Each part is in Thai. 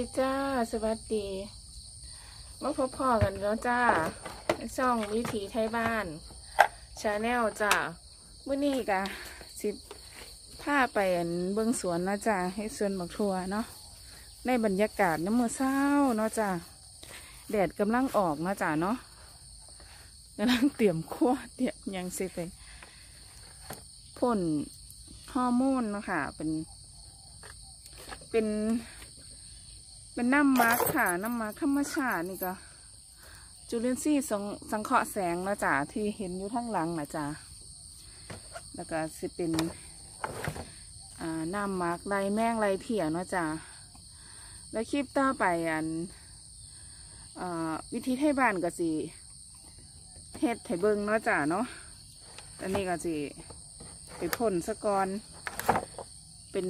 ดีจ้า สวัสดีมาพบพ่อกันแล้วจ้าช่องวิถีไทยบ้านชาแนลจ้าเมื่อนี้กะสิพาไปอันเบิ้องสวนนะจ้าให้สวนบักทัวเนาะในบรรยากาศน้ำมือเศร้าเนาะจ้าแดดกำลังออกนะจ้าเนาะกำลังเตรียมขั้วเตรียมยังสิไปพ่นฮอร์โมนเนาะค่ะเป็นเป็น เป็นน้ำมาร์คค่ะ น้ำมาร์คธรรมชาตินี่ก็ จุลินทรีย์สังสังเคราะห์แสงนะจ๊ะที่เห็นอยู่ข้างหลังนะจ๊ะแล้วก็สิเป็นน้ำมาร์คไรแมงไรเพียเนาะจ๊ะแล้วคลิปต่อไปอันอวิธีไทยบ้านก็สิเฮ็ดไถเบิงเนาะจ๊ะเนาะอันนี้ก็สิไปพ่นสะกอนเป็น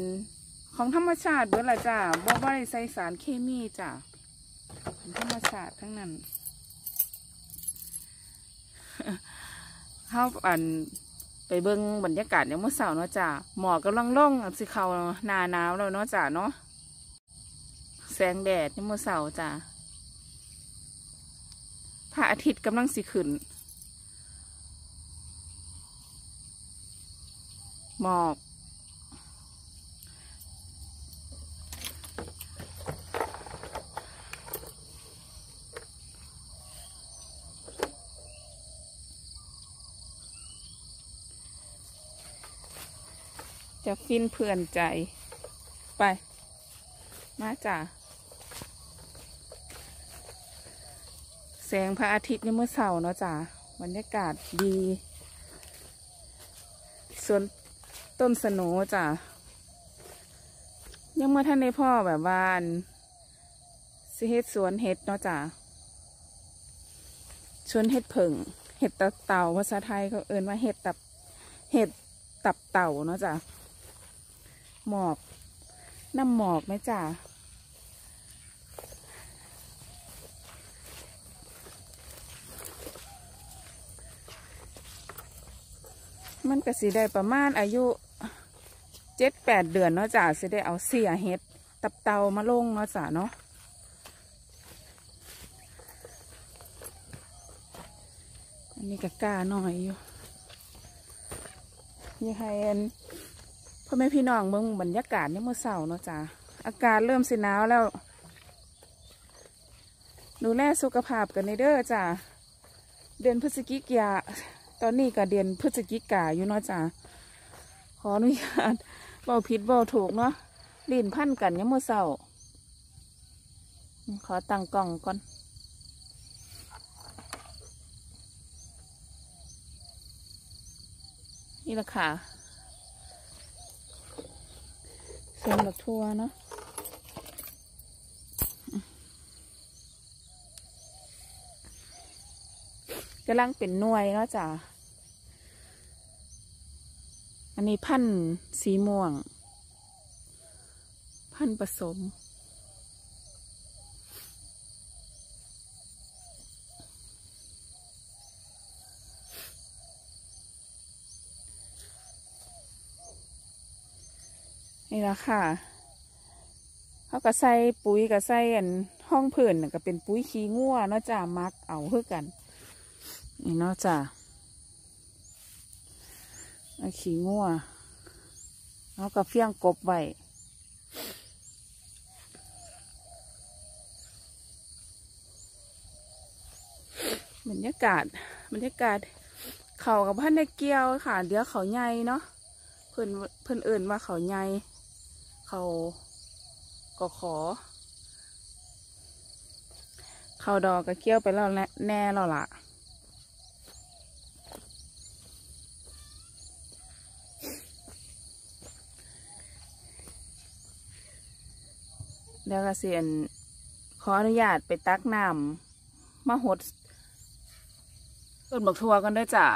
ของธรรมชาติเบิดละจ้าบ่บ่ได้ใส่สารเคมีจ้าของธรรมชาติทั้งนั้นเฮาอันไปเบิ่งบรรยากาศในเมื่อเช้าเนาะจ้าหมอกกำลังล่องสิเขาหน้าหนาวแล้วเนาะจ้าเนาะแสงแดดในเมื่อเช้าจ้าพระอาทิตย์กำลังสิขึ้น หมอก จะฟินเพื่อนใจไป มาจ้ะแสงพระอาทิตย์ในเมื่อเช้าเนาะจ้ะบรรยากาศดีสวนต้นสนจ้ะยังเมื่อท่านในพ่อแบบว่านสิเฮ็ดสวนเฮ็ดเนาะจ้ะสวนเฮ็ดผึ่งเห็ดตับเต่าภาษาไทยเขาเอิ้นว่าเห็ดตับเห็ดตับเต่าเนาะจ้ะ หมอกน้ำหมอกไหมจ้ามันก็สิได้ประมาณอายุเจ็ดแปดเดือนเนาะจ้าสิได้เอาเสียเห็ด ตับเตามาลงเนาะจ้าเนาะอันนี้ก็กล้าหน่อยอยู่ยังให้อัน พ่อแม่พี่น้องเมืองบรรยากาศเนี่ยเมื่อเสาร์เนาะจ้าอากาศเริ่มสิหนาวแล้ว ดูแลสุขภาพกันในเด้อจ้าเดือนพฤศจิกาตอนนี้ก็เดือนพฤศจิกาอยู่เนาะจ้าขออนุญาตเบาผิดเบาถูกเนาะลิ้นพันกันเนี่ยเมื่อเสาร์ขอตั้งกล่องก่อนนี่แหละค่ะ สวนบักทัวเนาะกำลังเป็นหน่วยเนาะจ้ะอันนี้พันธุ์สีม่วง พันธุ์ผสม นี่ละค่ะเขาก็ใส่ปุ๋ยกับใส่อันห้องเพื่อนก็เป็นปุ๋ยขี้งัวเนาะจ้ามักเอาเพื่อกัน นี่เนาะจ้าเอขี้งัวเขาก็เฟี้ยงกบไว้บรรยากาศบรรยากาศ เขากับพันในเกียวค่ะ เดี๋ยวเขาใหญ่เนาะเพิ่นเพิ่นเอื่นว่าเขาใหญ่ เขาก็ขอ เขาดอกก็เกี้ยวไปแล้วแน่แล้วล่ะเดี๋ยวก็เสียนขออนุญาตไปตักน้ำมาหดต้นบักทัวกันด้วยจ้ะ